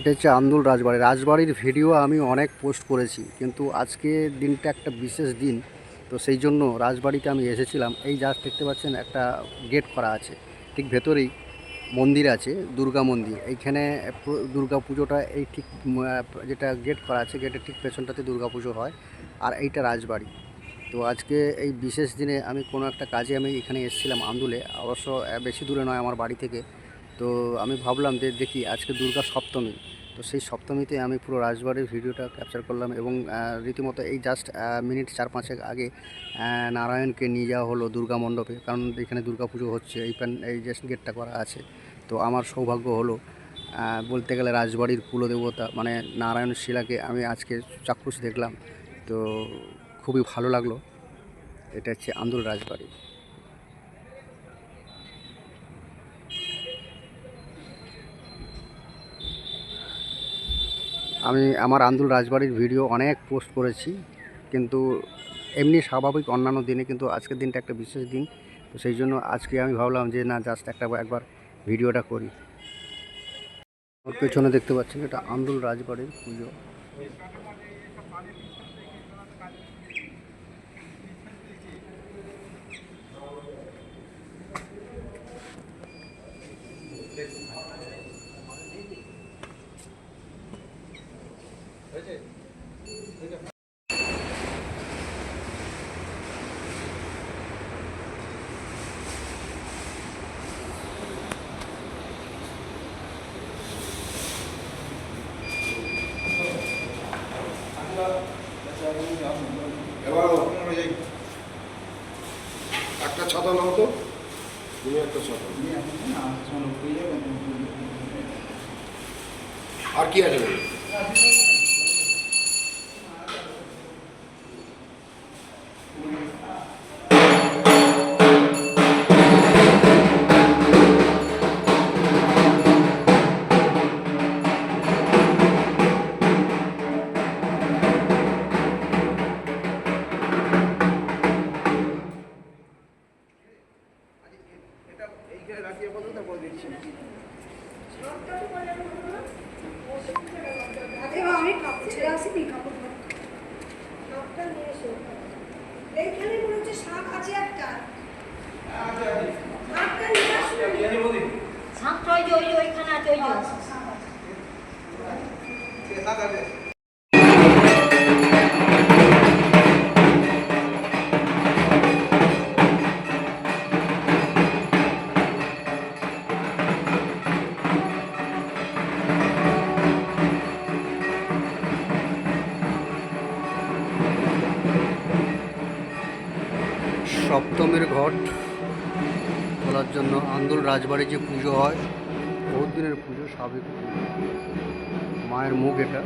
এটা হচ্ছে আন্দুল রাজবাড়ি। রাজবাড়ির ভিডিও আমি অনেক পোস্ট করেছি, কিন্তু আজকে দিনটা একটা বিশেষ দিন, তো সেই জন্য রাজবাড়িতে আমি এসেছিলাম। এই জাস্ট দেখতে পাচ্ছেন একটা গেট করা আছে, ঠিক ভেতরেই মন্দির আছে, দুর্গা মন্দির। এইখানে দুর্গা পুজোটা এই ঠিক যেটা গেট করা আছে গেটের ঠিক পেছনটাতে দুর্গা পুজো হয়, আর এইটা রাজবাড়ি। তো আজকে এই বিশেষ দিনে আমি কোনো একটা কাজে আমি এখানে এসেছিলাম আন্দুলে, অবশ্য বেশি দূরে নয় আমার বাড়ি থেকে। তো আমি ভাবলাম যে দেখি আজকে দুর্গা সপ্তমী তো সেই সপ্তমীতে আমি পুরো রাজবাড়ির ভিডিওটা ক্যাপচার করলাম এবং রীতিমতো এই জাস্ট মিনিট চার পাঁচেক আগে নারায়ণকে নিয়ে যাওয়া হলো দুর্গা মণ্ডপে। কারণ এখানে দুর্গা পুজো হচ্ছে, এই প্যান এই যে গেটটা করা আছে। তো আমার সৌভাগ্য হলো বলতে গেলে রাজবাড়ির কুলদেবতা মানে নারায়ণ শিলাকে আমি আজকে চাক্ষুষ দেখলাম। তো খুবই ভালো লাগল। এটা হচ্ছে আন্দুল রাজবাড়ি। আমি আমার আন্দুল রাজবাড়ির ভিডিও অনেক পোস্ট করেছি, কিন্তু এমনি স্বাভাবিক অন্যান্য দিনে কিন্তু আজকের দিনটা একটা বিশেষ দিন। তো সেই জন্য আজকে আমি ভাবলাম যে না জাস্ট একটা একবার ভিডিওটা করি। ওর পেছনে দেখতে পাচ্ছেন এটা আন্দুল রাজবাড়ির পুজো। একটা ছাতা নাও তো। তুমি একটা ছাতা। আর কি আছে? এইখানে মনে হচ্ছে শাক আছে একটা। শাকটা ওই যে ওই যে ওইখানে আছে ওই যে সপ্তমের ঘট খোলার জন্য আন্দোল রাজবাড়ি যে পুজো হয়, বহুত দিনের পুজো সাবেক মায়ের মুখ এটা।